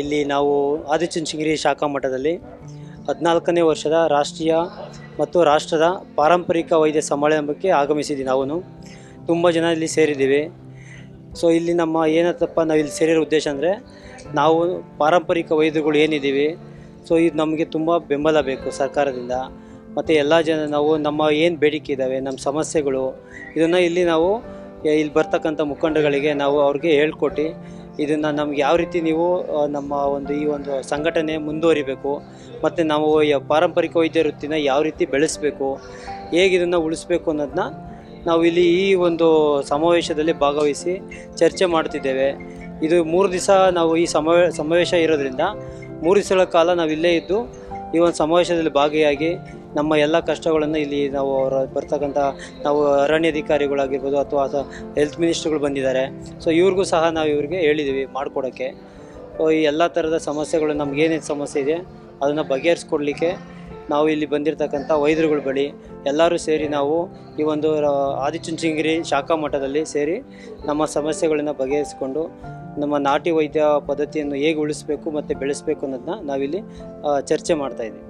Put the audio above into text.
ಇಲ್ಲಿ ನಾವು ಆದಿಚುಂಚನಗಿರಿ ಶಾಖಾ ಮಠದಲ್ಲಿ ಹದಿನಾಲ್ಕನೇ ವರ್ಷದ ರಾಷ್ಟ್ರೀಯ ಮತ್ತು ರಾಷ್ಟ್ರದ ಪಾರಂಪರಿಕ ವೈದ್ಯ ಸಮಾರಂಭಕ್ಕೆ ಆಗಮಿಸಿದ್ದೀವಿ ನಾವು ತುಂಬ ಜನ ಇಲ್ಲಿ ಸೇರಿದ್ದೀವಿ. ಸೊ ಇಲ್ಲಿ ನಮ್ಮ ಏನತ್ತಪ್ಪ, ನಾವು ಇಲ್ಲಿ ಸೇರಿರೋ ಉದ್ದೇಶ ಅಂದರೆ ನಾವು ಪಾರಂಪರಿಕ ವೈದ್ಯರುಗಳು ಏನಿದ್ದೀವಿ ಸೊ ಇದು ನಮಗೆ ತುಂಬ ಬೆಂಬಲ ಬೇಕು ಸರ್ಕಾರದಿಂದ. ಮತ್ತು ಎಲ್ಲ ಜನ ನಾವು ನಮ್ಮ ಏನು ಬೇಡಿಕೆ ಇದ್ದಾವೆ ನಮ್ಮ ಸಮಸ್ಯೆಗಳು, ಇದನ್ನು ಇಲ್ಲಿ ನಾವು, ಇಲ್ಲಿ ಬರ್ತಕ್ಕಂಥ ಮುಖಂಡಗಳಿಗೆ ನಾವು ಅವ್ರಿಗೆ ಹೇಳ್ಕೊಟ್ಟು ಇದನ್ನು ನಮ್ಗೆ ಯಾವ ರೀತಿ ನೀವು ನಮ್ಮ ಒಂದು ಈ ಒಂದು ಸಂಘಟನೆ ಮುಂದುವರಿಬೇಕು, ಮತ್ತು ನಾವು ಪಾರಂಪರಿಕ ವೈದ್ಯ ವೃತ್ತಿನ ಯಾವ ರೀತಿ ಬೆಳೆಸಬೇಕು, ಹೇಗೆ ಇದನ್ನು ಉಳಿಸ್ಬೇಕು ಅನ್ನೋದನ್ನ ನಾವು ಇಲ್ಲಿ ಈ ಒಂದು ಸಮಾವೇಶದಲ್ಲಿ ಭಾಗವಹಿಸಿ ಚರ್ಚೆ ಮಾಡ್ತಿದ್ದೇವೆ. ಇದು ಮೂರು ದಿವಸ ನಾವು ಈ ಸಮಾವೇ, ಸಮಾವೇಶ ಇರೋದ್ರಿಂದ ಮೂರು ದಿವಸಗಳ ಕಾಲ ನಾವು ಇಲ್ಲೇ ಇದ್ದು ಈ ಒಂದು ಸಮಾವೇಶದಲ್ಲಿ ಭಾಗಿಯಾಗಿ ನಮ್ಮ ಎಲ್ಲ ಕಷ್ಟಗಳನ್ನು ಇಲ್ಲಿ ನಾವು ಅವರ ಬರ್ತಕ್ಕಂಥ ನಾವು ಅರಣ್ಯಾಧಿಕಾರಿಗಳಾಗಿರ್ಬೋದು ಅಥವಾ ಹೆಲ್ತ್ ಮಿನಿಸ್ಟ್ರುಗಳು ಬಂದಿದ್ದಾರೆ. ಸೊ ಇವ್ರಿಗೂ ಸಹ ನಾವು ಇವ್ರಿಗೆ ಹೇಳಿದ್ದೀವಿ ಮಾಡಿಕೊಡೋಕ್ಕೆ. ಈ ಎಲ್ಲ ಥರದ ಸಮಸ್ಯೆಗಳು ನಮ್ಗೆ ಏನೇನು ಸಮಸ್ಯೆ ಇದೆ ಅದನ್ನು ಬಗೆಹರಿಸ್ಕೊಡ್ಲಿಕ್ಕೆ ನಾವು ಇಲ್ಲಿ ಬಂದಿರತಕ್ಕಂಥ ವೈದ್ಯರುಗಳ ಬಳಿ ಎಲ್ಲರೂ ಸೇರಿ ನಾವು ಈ ಒಂದು ಆದಿಚುಂಚನಗಿರಿ ಶಾಖಾ ಮಠದಲ್ಲಿ ಸೇರಿ ನಮ್ಮ ಸಮಸ್ಯೆಗಳನ್ನು ಬಗೆಹರಿಸಿಕೊಂಡು ನಮ್ಮ ನಾಟಿ ವೈದ್ಯ ಪದ್ಧತಿಯನ್ನು ಹೇಗೆ ಉಳಿಸಬೇಕು ಮತ್ತು ಬೆಳೆಸಬೇಕು ಅನ್ನೋದನ್ನ ನಾವಿಲ್ಲಿ ಚರ್ಚೆ ಮಾಡ್ತಾ ಇದ್ದೀವಿ.